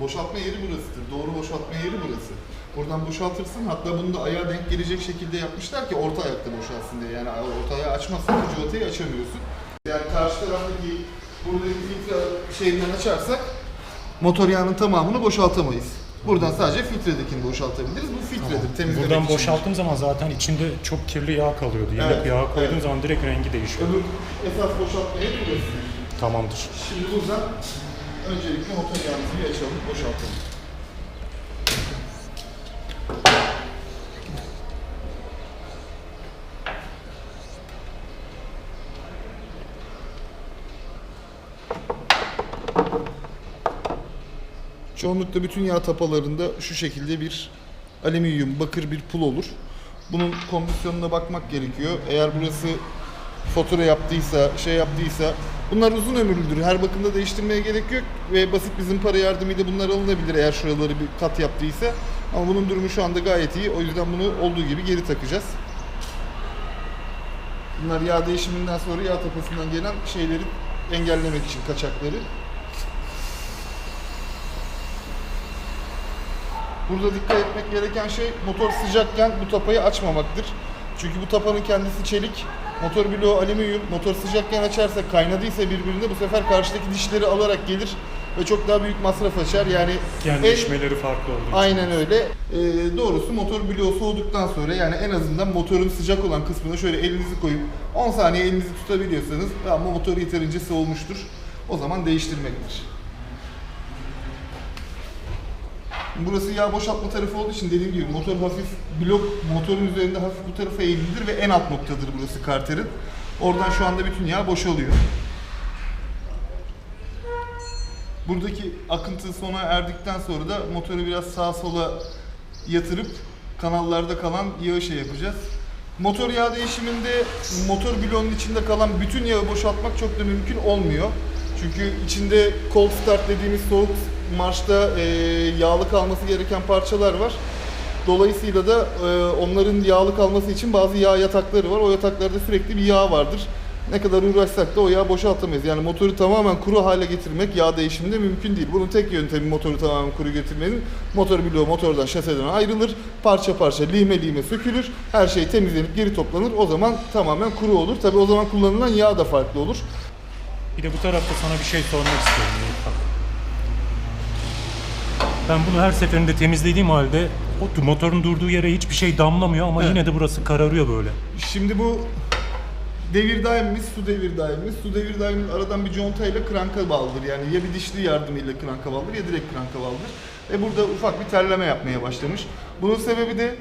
Boşaltma yeri burasıdır. Doğru boşaltma yeri burası. Buradan boşaltırsın. Hatta bunu da ayağa denk gelecek şekilde yapmışlar ki orta ayakta boşalsın diye. Yani orta ayağı açmazsan bu civatayı açamıyorsun. Yani karşı taraftaki buradaki filtre şeyinden açarsak motor yağının tamamını boşaltamayız. Buradan sadece filtredekini boşaltabiliriz. Bu filtredir. Temizlemek Buradan için. boşalttığım zaman zaten içinde çok kirli yağ kalıyordu. Yedek Evet, yağ koyduğum evet. zaman direkt rengi değişiyor. Öbür esas boşaltma yeri burası. Tamamdır. Şimdi buradan öncelikle motor yağımızı açalım, boşaltalım. Çoğunlukla bütün yağ tapalarında şu şekilde bir alüminyum, bakır bir pul olur. Bunun kondisyonuna bakmak gerekiyor. Eğer burası fatura yaptıysa, şey yaptıysa bunlar uzun ömürlüdür. Her bakımda değiştirmeye gerek yok ve basit bizim para yardımıyla bunlar alınabilir eğer şuraları bir kat yaptıysa. Ama bunun durumu şu anda gayet iyi. O yüzden bunu olduğu gibi geri takacağız. Bunlar yağ değişiminden sonra yağ tapasından gelen şeyleri engellemek için kaçakları. Burada dikkat etmek gereken şey motor sıcakken bu tapayı açmamaktır. Çünkü bu tapanın kendisi çelik, motor bloğu alüminyum. Motor sıcakken açarsak kaynadıysa birbirine bu sefer karşıdaki dişleri alarak gelir ve çok daha büyük masraf açar. Yani en- Genleşmeleri farklı olduğu için. Aynen öyle. Ee, doğrusu motor bloğu soğuduktan sonra yani en azından motorun sıcak olan kısmına şöyle elinizi koyup 10 saniye elinizi tutabiliyorsanız ama motor yeterince soğumuştur. O zaman değiştirmektir. Burası yağ boşaltma tarafı olduğu için dediğim gibi motor hafif blok motorun üzerinde hafif bu tarafa eğimlidir ve en alt noktadır burası karterin. Oradan şu anda bütün yağ boşalıyor. Buradaki akıntı sona erdikten sonra da motoru biraz sağa sola yatırıp kanallarda kalan yağı şey yapacağız. Motor yağ değişiminde motor bloğunun içinde kalan bütün yağı boşaltmak çok da mümkün olmuyor. Çünkü içinde cold start dediğimiz soğuk marşta e, yağlı kalması gereken parçalar var. Dolayısıyla da e, onların yağlı kalması için bazı yağ yatakları var. O yataklarda sürekli bir yağ vardır. Ne kadar uğraşsak da o yağı boşaltamayız. Yani motoru tamamen kuru hale getirmek yağ değişiminde mümkün değil. Bunun tek yöntemi motoru tamamen kuru getirmenin. Motor bloğu motordan şaseden ayrılır. Parça parça lime lime sökülür. Her şey temizlenip geri toplanır. O zaman tamamen kuru olur. Tabi o zaman kullanılan yağ da farklı olur. Bir de bu tarafta sana bir şey sormak istiyorum. Ben bunu her seferinde temizlediğim halde o motorun durduğu yere hiçbir şey damlamıyor ama Evet. yine de burası kararıyor böyle. Şimdi bu devir daimimiz, su devir daimimiz. Su devir daimimiz aradan bir contayla kranka bağlıdır. Yani ya bir dişli yardımıyla kranka bağlıdır ya direkt kranka bağlıdır. Ve burada ufak bir terleme yapmaya başlamış. Bunun sebebi de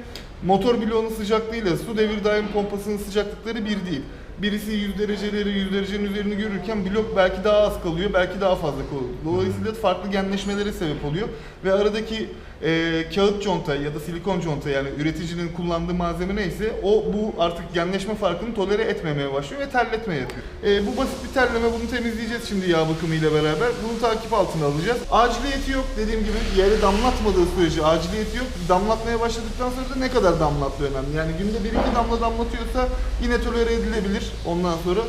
motor bloğunun sıcaklığıyla su devir daim pompasının sıcaklıkları bir değil. Birisi 100 dereceleri 100 derecenin üzerini görürken blok belki daha az kalıyor, belki daha fazla kalıyor. Dolayısıyla farklı genleşmelere sebep oluyor. Ve aradaki e, kağıt conta ya da silikon conta yani üreticinin kullandığı malzeme neyse o bu artık genleşme farkını tolere etmemeye başlıyor ve terletme yapıyor. E, bu basit bir terleme bunu temizleyeceğiz şimdi yağ bakımı ile beraber. Bunu takip altına alacağız. Aciliyeti yok dediğim gibi yere damlatmadığı sürece aciliyeti yok. Damlatmaya başladıktan sonra da ne kadar damlattığı önemli. Yani günde bir iki damla damlatıyorsa yine tolere edilebilir ondan sonra.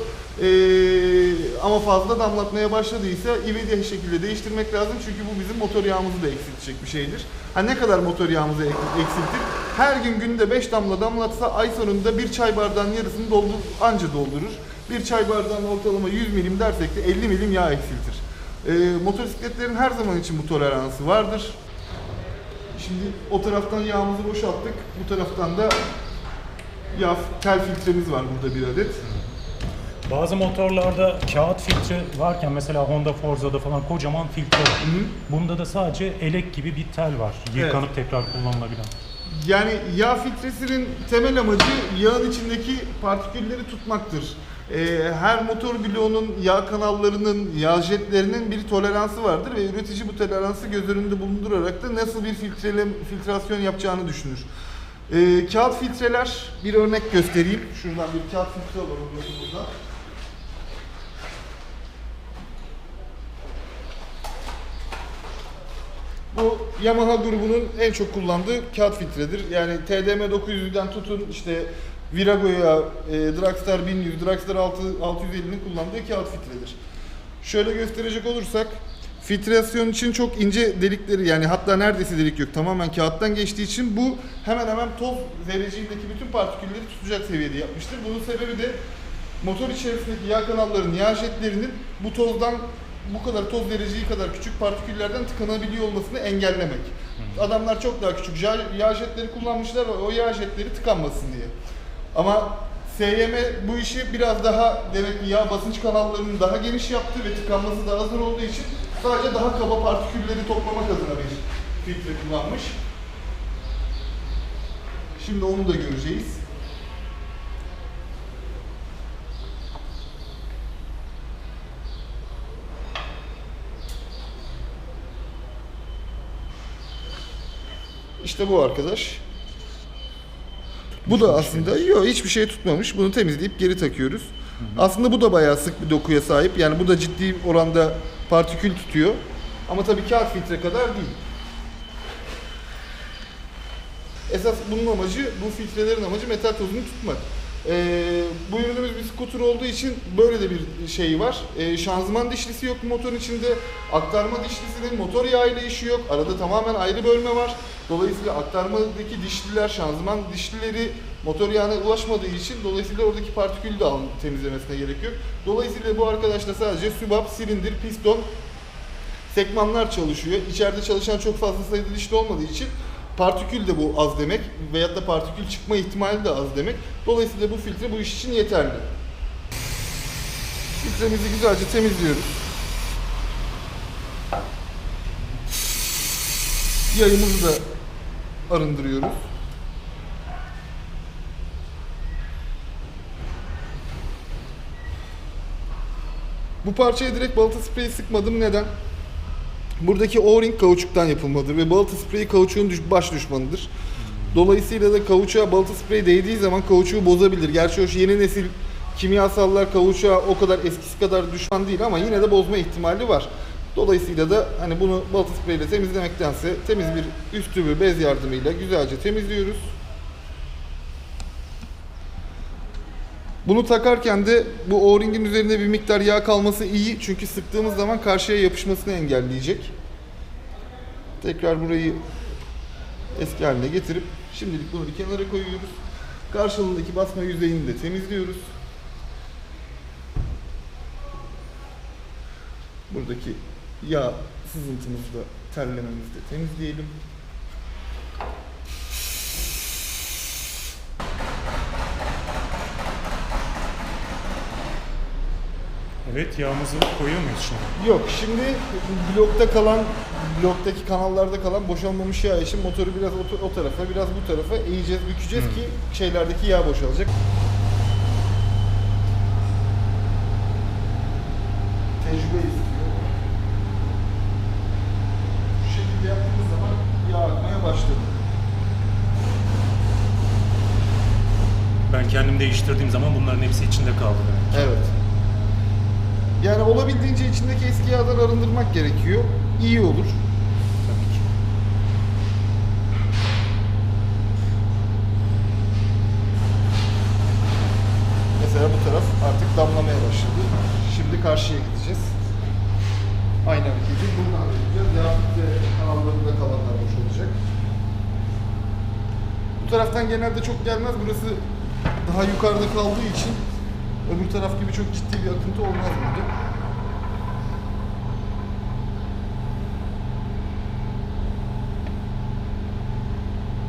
Ee, ama fazla damlatmaya başladıysa ivedi şekilde değiştirmek lazım çünkü bu bizim motor yağımızı da eksiltecek bir şeydir. Ha ne kadar motor yağımızı ek- eksiltir? Her gün günde 5 damla damlatsa ay sonunda bir çay bardağının yarısını doldur, anca doldurur. Bir çay bardağının ortalama 100 milim dersek de 50 milim yağ eksiltir. Ee, motosikletlerin her zaman için bu toleransı vardır. Şimdi o taraftan yağımızı boşalttık. Bu taraftan da yağ tel filtremiz var burada bir adet. Bazı motorlarda kağıt filtre varken mesela Honda Forza'da falan kocaman filtre var. Bunda da sadece elek gibi bir tel var. Yıkanıp tekrar kullanılabilen. Yani yağ filtresinin temel amacı yağın içindeki partikülleri tutmaktır. Ee, her motor bloğunun yağ kanallarının, yağ jetlerinin bir toleransı vardır ve üretici bu toleransı göz önünde bulundurarak da nasıl bir filtrele, filtrasyon yapacağını düşünür. Ee, kağıt filtreler, bir örnek göstereyim. Şuradan bir kağıt filtre alalım burada. Bu Yamaha grubunun en çok kullandığı kağıt filtredir. Yani TDM 900'den tutun işte Virago'ya, e, Dragstar 1100, Dragstar 6, 650'nin kullandığı kağıt filtredir. Şöyle gösterecek olursak filtrasyon için çok ince delikleri yani hatta neredeyse delik yok. Tamamen kağıttan geçtiği için bu hemen hemen toz zerreciğindeki bütün partikülleri tutacak seviyede yapmıştır. Bunun sebebi de motor içerisindeki yağ kanallarının, yağ jetlerinin bu tozdan bu kadar toz dereceği kadar küçük partiküllerden tıkanabiliyor olmasını engellemek. Adamlar çok daha küçük yağ, jetleri kullanmışlar ve o yağ jetleri tıkanmasın diye. Ama SYM bu işi biraz daha demek ki yağ basınç kanallarını daha geniş yaptı ve tıkanması daha zor olduğu için sadece daha kaba partikülleri toplamak adına bir filtre kullanmış. Şimdi onu da göreceğiz. İşte bu arkadaş. Bu da aslında yok hiçbir şey tutmamış. Bunu temizleyip geri takıyoruz. Aslında bu da bayağı sık bir dokuya sahip. Yani bu da ciddi oranda partikül tutuyor. Ama tabii kağıt filtre kadar değil. Esas bunun amacı, bu filtrelerin amacı metal tozunu tutmak. Ee, bu ürünümüz bir scooter olduğu için böyle de bir şey var. Ee, şanzıman dişlisi yok motorun içinde. Aktarma dişlisinin motor yağı ile işi yok. Arada tamamen ayrı bölme var. Dolayısıyla aktarmadaki dişliler, şanzıman dişlileri motor yağına ulaşmadığı için dolayısıyla oradaki partikülü de al- temizlemesine gerek yok. Dolayısıyla bu arkadaşta sadece sübap, silindir, piston, sekmanlar çalışıyor. İçeride çalışan çok fazla sayıda dişli olmadığı için partikül de bu az demek veyahut da partikül çıkma ihtimali de az demek. Dolayısıyla bu filtre bu iş için yeterli. Filtremizi güzelce temizliyoruz. Yayımızı da arındırıyoruz. Bu parçaya direkt balata spreyi sıkmadım. Neden? Buradaki O-ring kauçuktan yapılmadır ve balata spreyi kauçuğun düş- baş düşmanıdır. Dolayısıyla da kauçuğa balata spreyi değdiği zaman kauçuğu bozabilir. Gerçi o yeni nesil kimyasallar kauçuğa o kadar eskisi kadar düşman değil ama yine de bozma ihtimali var. Dolayısıyla da hani bunu balata spreyiyle temizlemektense temiz bir üstü bir bez yardımıyla güzelce temizliyoruz. Bunu takarken de bu O-ringin üzerinde bir miktar yağ kalması iyi çünkü sıktığımız zaman karşıya yapışmasını engelleyecek. Tekrar burayı eski haline getirip şimdilik bunu bir kenara koyuyoruz. Karşılığındaki basma yüzeyini de temizliyoruz. Buradaki yağ sızıntımızı da terlememizi de temizleyelim. Evet yağımızı koyuyor muyuz şimdi? Yok şimdi blokta kalan bloktaki kanallarda kalan boşalmamış yağ için motoru biraz o, o tarafa biraz bu tarafa eğeceğiz bükeceğiz ki şeylerdeki yağ boşalacak. Tecrübe istiyor. Şu şekilde yaptığımız zaman yağ akmaya başladı. Ben kendim değiştirdiğim zaman bunların hepsi içinde kaldı demek. Evet. Yani olabildiğince içindeki eski yağdan arındırmak gerekiyor. İyi olur. Mesela bu taraf artık damlamaya başladı. Şimdi karşıya gideceğiz. Aynı hareketi buradan da yapacağız. Yahut de kanallarında kalanlar boş olacak. Bu taraftan genelde çok gelmez. Burası daha yukarıda kaldığı için öbür taraf gibi çok ciddi bir akıntı olmaz burada.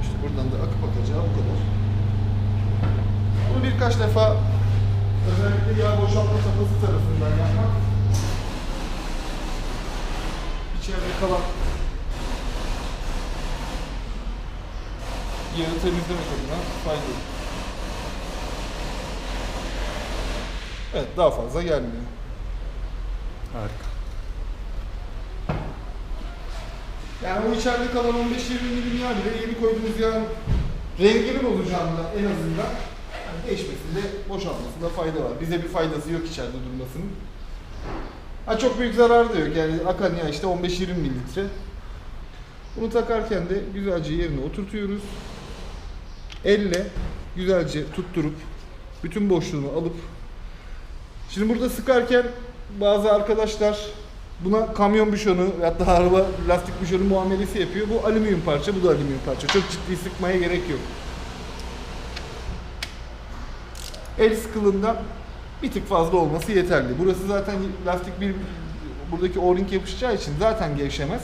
İşte buradan da akıp akacağı bu kadar. Bunu birkaç defa özellikle yağ boşaltma tapası tarafından yapmak içeride kalan yağı temizlemek adına faydalı. Evet daha fazla gelmiyor. Harika. Yani o içeride kalan 15-20 milim yağ bile yeni koyduğumuz yağın rengini bozacağında en azından yani değişmesinde, boşaltmasında fayda var. Bize bir faydası yok içeride durmasının. Ha çok büyük zarar da yok. Yani akan yağ işte 15-20 mililitre. Bunu takarken de güzelce yerine oturtuyoruz. Elle güzelce tutturup bütün boşluğunu alıp Şimdi burada sıkarken bazı arkadaşlar Buna kamyon büşonu hatta araba lastik büşonu muamelesi yapıyor. Bu alüminyum parça, bu da alüminyum parça. Çok ciddi sıkmaya gerek yok. El sıkılığından bir tık fazla olması yeterli. Burası zaten lastik bir buradaki o-ring yapışacağı için zaten gevşemez.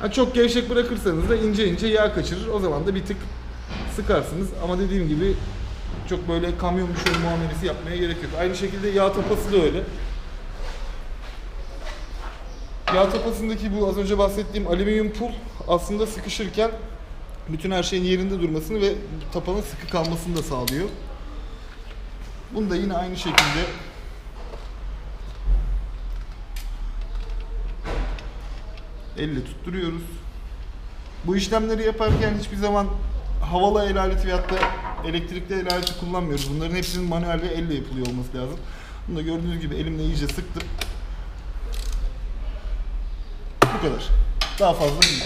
Ha, çok gevşek bırakırsanız da ince ince yağ kaçırır. O zaman da bir tık sıkarsınız. Ama dediğim gibi çok böyle kamyon bir şey muamelesi yapmaya gerek yok. Aynı şekilde yağ tapası da öyle. Yağ tapasındaki bu az önce bahsettiğim alüminyum pul aslında sıkışırken bütün her şeyin yerinde durmasını ve tapanın sıkı kalmasını da sağlıyor. Bunu da yine aynı şekilde elle tutturuyoruz. Bu işlemleri yaparken hiçbir zaman havalı el aleti veyahut da elektrikli el aleti kullanmıyoruz. Bunların hepsinin manuel ve elle yapılıyor olması lazım. Bunu da gördüğünüz gibi elimle iyice sıktım. Bu kadar. Daha fazla değil.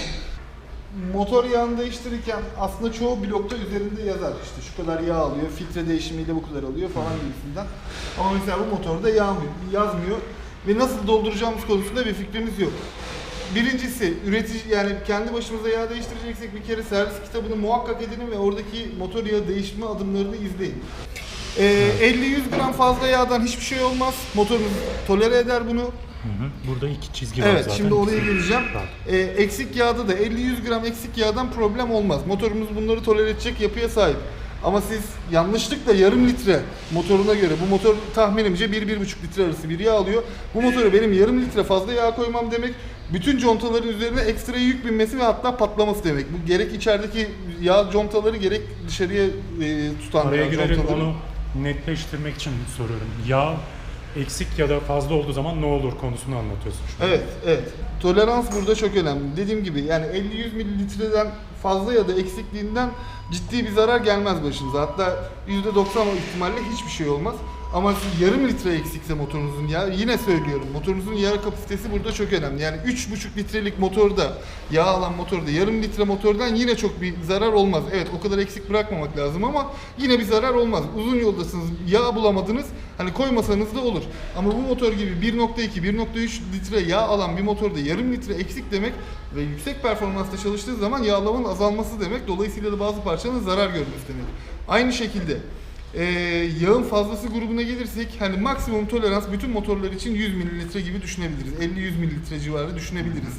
Motor yağını değiştirirken aslında çoğu blokta üzerinde yazar. İşte şu kadar yağ alıyor, filtre değişimiyle bu kadar alıyor falan gibisinden. Ama mesela bu motorda yağmıyor, yazmıyor ve nasıl dolduracağımız konusunda bir fikrimiz yok. Birincisi üretici yani kendi başımıza yağ değiştireceksek bir kere servis kitabını muhakkak edinin ve oradaki motor yağı değişme adımlarını izleyin. Ee, 50-100 gram fazla yağdan hiçbir şey olmaz. Motorunuz tolere eder bunu. Hı hı. Burada iki çizgi var Evet, zaten. şimdi oraya geleceğim. Ee, eksik yağda da 50-100 gram eksik yağdan problem olmaz. Motorumuz bunları tolere edecek yapıya sahip. Ama siz yanlışlıkla yarım litre motoruna göre, bu motor tahminimce 1-1,5 litre arası bir yağ alıyor. Bu motora benim yarım litre fazla yağ koymam demek, bütün contaların üzerine ekstra yük binmesi ve hatta patlaması demek. Bu gerek içerideki yağ contaları gerek dışarıya e, tutan Araya yağ girerek contaları. onu netleştirmek için soruyorum. Yağ eksik ya da fazla olduğu zaman ne olur konusunu anlatıyorsun şu an. Evet, evet. Tolerans burada çok önemli. Dediğim gibi yani 50-100 mililitreden fazla ya da eksikliğinden ciddi bir zarar gelmez başınıza. Hatta %90 o ihtimalle hiçbir şey olmaz. Ama siz yarım litre eksikse motorunuzun yağı, yine söylüyorum motorunuzun yağ kapasitesi burada çok önemli. Yani 3,5 litrelik motorda, yağ alan motorda, yarım litre motordan yine çok bir zarar olmaz. Evet o kadar eksik bırakmamak lazım ama yine bir zarar olmaz. Uzun yoldasınız, yağ bulamadınız, hani koymasanız da olur. Ama bu motor gibi 1.2, 1.3 litre yağ alan bir motorda yarım litre eksik demek ve yüksek performansta çalıştığı zaman yağlamanın azalması demek. Dolayısıyla da bazı parçanın zarar görmesi demek. Aynı şekilde ee, yağın fazlası grubuna gelirsek hani maksimum tolerans bütün motorlar için 100 mililitre gibi düşünebiliriz. 50-100 mililitre civarı düşünebiliriz.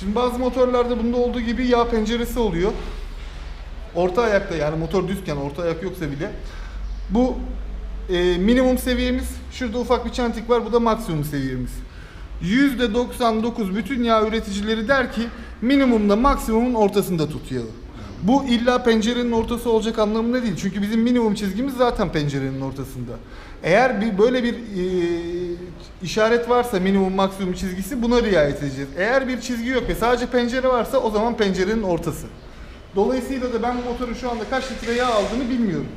Şimdi bazı motorlarda bunda olduğu gibi yağ penceresi oluyor. Orta ayakta yani motor düzken orta ayak yoksa bile bu e, minimum seviyemiz. Şurada ufak bir çentik var. Bu da maksimum seviyemiz. %99 bütün yağ üreticileri der ki minimumda maksimumun ortasında tut yağı. Bu illa pencerenin ortası olacak anlamında değil. Çünkü bizim minimum çizgimiz zaten pencerenin ortasında. Eğer bir böyle bir e, işaret varsa minimum maksimum çizgisi buna riayet edeceğiz. Eğer bir çizgi yok ve sadece pencere varsa o zaman pencerenin ortası. Dolayısıyla da ben bu motorun şu anda kaç litre yağ aldığını bilmiyorum.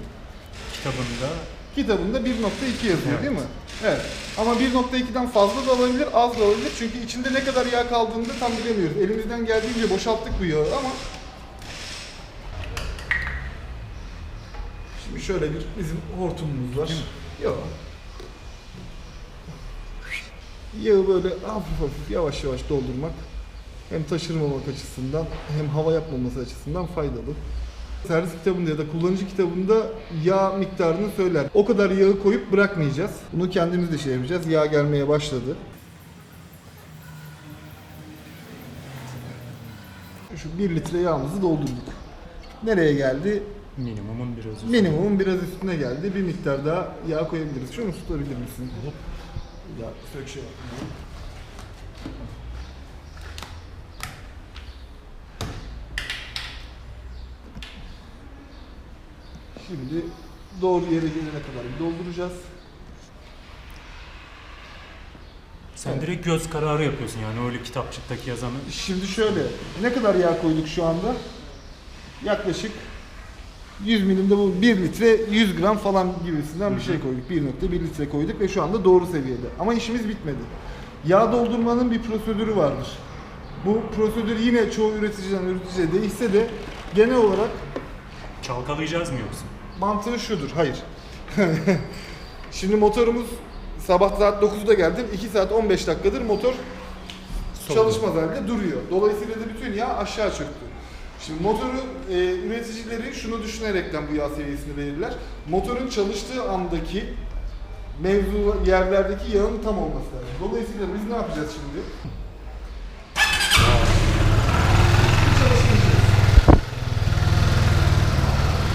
Kitabında Kitabında 1.2 yazıyor Evet. değil mi? Evet. Ama 1.2'den fazla da olabilir, az da olabilir. Çünkü içinde ne kadar yağ kaldığını da tam bilemiyoruz. Elimizden geldiğince boşalttık bu yağı ama Şimdi şöyle bir bizim hortumumuz var. Yok. Yağı böyle hafif hafif yavaş yavaş doldurmak hem taşırmamak açısından hem hava yapmaması açısından faydalı. Servis kitabında ya da kullanıcı kitabında yağ miktarını söyler. O kadar yağı koyup bırakmayacağız. Bunu kendimiz de şey yapacağız. Yağ gelmeye başladı. Şu 1 litre yağımızı doldurduk. Nereye geldi? Minimumun biraz üstü. Minimumun biraz üstüne geldi. Bir miktar daha yağ koyabiliriz. Şunu tutabilir misin? Ya sök şey. Şimdi doğru yere gelene kadar dolduracağız. Sen direkt göz kararı yapıyorsun yani öyle kitapçıktaki yazanı. Şimdi şöyle, ne kadar yağ koyduk şu anda? Yaklaşık 100 milimde bu 1 litre 100 gram falan gibisinden bir şey koyduk. 1.1 litre koyduk ve şu anda doğru seviyede. Ama işimiz bitmedi. Yağ doldurmanın bir prosedürü vardır. Bu prosedür yine çoğu üreticiden üreticiye değişse de genel olarak Çalkalayacağız mı yoksa? mantığı şudur. Hayır. Şimdi motorumuz sabah saat 9'da geldim. 2 saat 15 dakikadır motor çalışmaz halde duruyor. Dolayısıyla da bütün yağ aşağı çöktü. Şimdi motoru e, üreticileri şunu düşünerekten bu yağ seviyesini verirler. Motorun çalıştığı andaki mevzu yerlerdeki yağın tam olması lazım. Dolayısıyla biz ne yapacağız şimdi? Çalıştıracağız.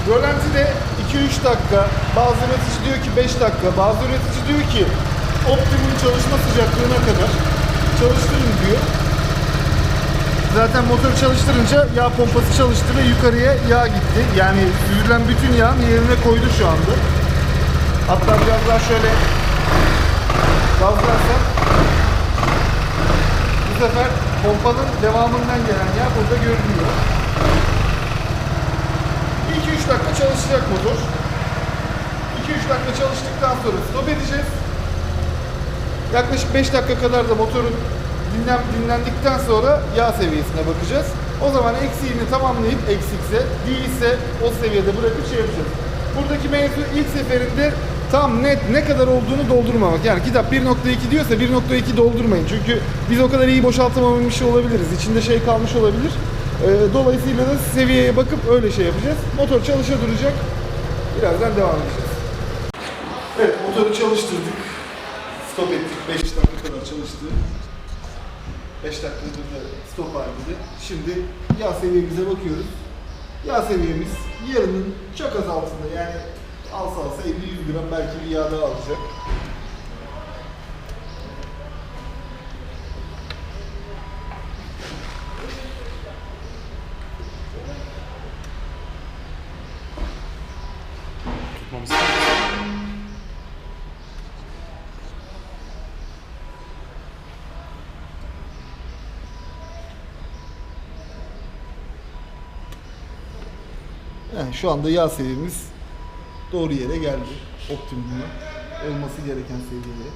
Rölantide 2-3 dakika, bazı üretici diyor ki 5 dakika, bazı üretici diyor ki optimum çalışma sıcaklığına kadar çalıştırın diyor. Zaten motoru çalıştırınca yağ pompası çalıştı ve yukarıya yağ gitti. Yani süzülen bütün yağın yerine koydu şu anda. Hatta biraz daha şöyle gazlarsak bu sefer pompanın devamından gelen yağ burada görünüyor. 2-3 dakika çalışacak motor. 2-3 dakika çalıştıktan sonra stop edeceğiz. Yaklaşık 5 dakika kadar da motorun dinlen, dinlendikten sonra yağ seviyesine bakacağız. O zaman eksiğini tamamlayıp eksikse, değilse o seviyede bırakıp şey yapacağız. Buradaki mevzu ilk seferinde tam net ne kadar olduğunu doldurmamak. Yani kitap 1.2 diyorsa 1.2 doldurmayın. Çünkü biz o kadar iyi boşaltamamış olabiliriz. İçinde şey kalmış olabilir. Ee, dolayısıyla da seviyeye bakıp öyle şey yapacağız. Motor çalışa duracak. Birazdan devam edeceğiz. Evet motoru çalıştırdık. Stop ettik. 5 dakika kadar çalıştı. 5 dakikadır da stop halinde. Şimdi yağ seviyemize bakıyoruz. Yağ seviyemiz yarının çok az altında yani alsa alsa 50-100 gram belki bir yağ daha alacak. Yani şu anda yağ seviyemiz doğru yere geldi. Optimum'a. Olması gereken seviyeye.